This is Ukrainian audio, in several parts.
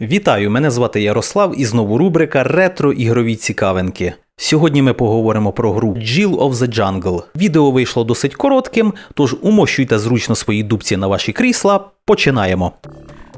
Вітаю, мене звати Ярослав і знову рубрика Ретро ігрові цікавинки. Сьогодні ми поговоримо про гру Jill of the Jungle. Відео вийшло досить коротким, тож умощуйте зручно свої дубці на ваші крісла. Починаємо.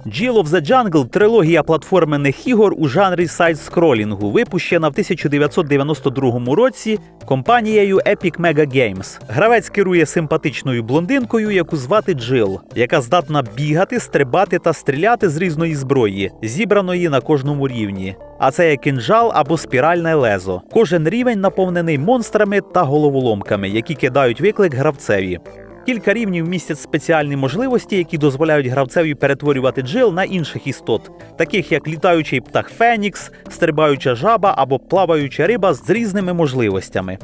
Of the Jungle трилогія платформених ігор у жанрі сайд-скролінгу, випущена в 1992 році компанією Epic Mega Games. Гравець керує симпатичною блондинкою, яку звати Джил, яка здатна бігати, стрибати та стріляти з різної зброї, зібраної на кожному рівні. А це є кинджал або спіральне лезо. Кожен рівень наповнений монстрами та головоломками, які кидають виклик гравцеві. Кілька рівнів містять спеціальні можливості, які дозволяють гравцеві перетворювати джил на інших істот, таких як літаючий птах Фенікс, стрибаюча жаба або плаваюча риба з різними можливостями.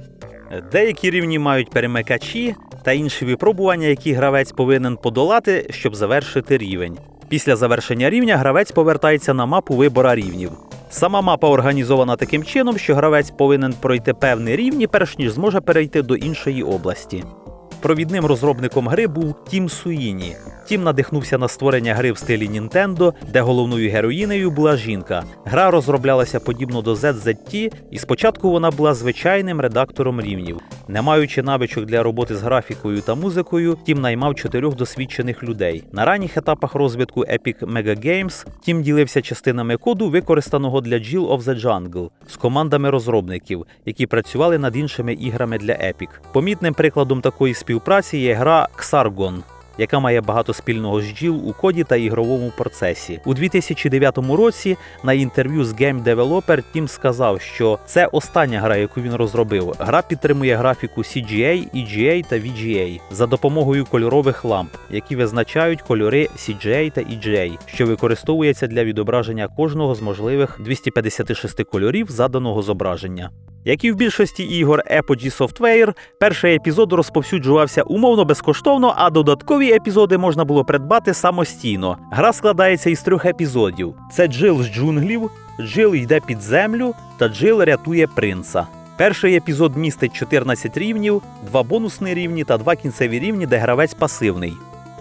Деякі рівні мають перемикачі та інші випробування, які гравець повинен подолати, щоб завершити рівень. Після завершення рівня гравець повертається на мапу вибора рівнів. Сама мапа організована таким чином, що гравець повинен пройти певні рівні, перш ніж зможе перейти до іншої області. Провідним розробником гри був Тім Суїні. Тім надихнувся на створення гри в стилі Nintendo, де головною героїнею була жінка. Гра розроблялася подібно до ZZT, і спочатку вона була звичайним редактором рівнів. Не маючи навичок для роботи з графікою та музикою, Тім наймав чотирьох досвідчених людей. На ранніх етапах розвитку Epic Mega Games Тім ділився частинами коду, використаного для Jill of the Jungle, з командами розробників, які працювали над іншими іграми для Epic. Помітним прикладом такої співпраці є гра Xargon, яка має багато спільного з Jill у коді та ігровому процесі. У 2009 році на інтерв'ю з Game Developer Тім сказав, що це остання гра, яку він розробив. Гра підтримує графіку CGA, EGA та VGA за допомогою кольорових ламп, які визначають кольори CGA та EGA, що використовується для відображення кожного з можливих 256 кольорів заданого зображення. Як і в більшості ігор Apogee Software, перший епізод розповсюджувався умовно безкоштовно, а додаткові епізоди можна було придбати самостійно. Гра складається із трьох епізодів: це Джил з джунглів, Джил йде під землю та Джил рятує принца. Перший епізод містить 14 рівнів, два бонусні рівні та два кінцеві рівні, де гравець пасивний.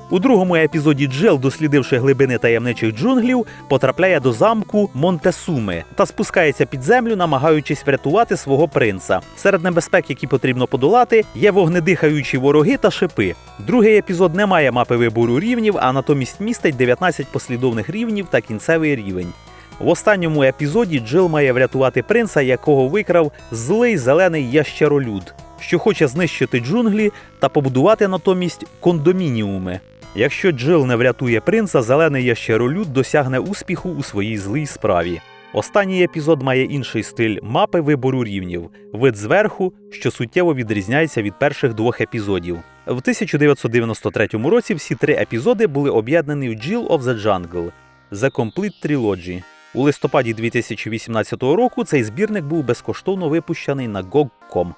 У другому епізоді Джел, дослідивши глибини таємничих джунглів, потрапляє до замку Монтесуми та спускається під землю, намагаючись врятувати свого принца. Серед небезпек, які потрібно подолати, є вогнедихаючі вороги та шипи. Другий епізод не має мапи вибору рівнів, а натомість містить 19 послідовних рівнів та кінцевий рівень. В останньому епізоді Джил має врятувати принца, якого викрав злий зелений ящеролюд, що хоче знищити джунглі та побудувати натомість кондомініуми. Якщо Джил не врятує принца, зелений ящеролюд досягне успіху у своїй злій справі. Останній епізод має інший стиль мапи вибору рівнів, вид зверху, що суттєво відрізняється від перших двох епізодів. В 1993 році всі три епізоди були об'єднані в Jill of the Jungle The Complete Trilogy. У листопаді 2018 року цей збірник був безкоштовно випущений на GOG.com.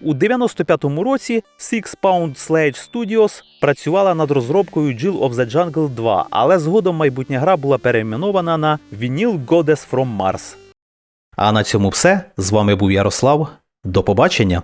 У 95-му році Six Pound Sledge Studios працювала над розробкою Jill of the Jungle 2, але згодом майбутня гра була перейменована на Vinyl Goddess from Mars. А на цьому все. З вами був Ярослав. До побачення!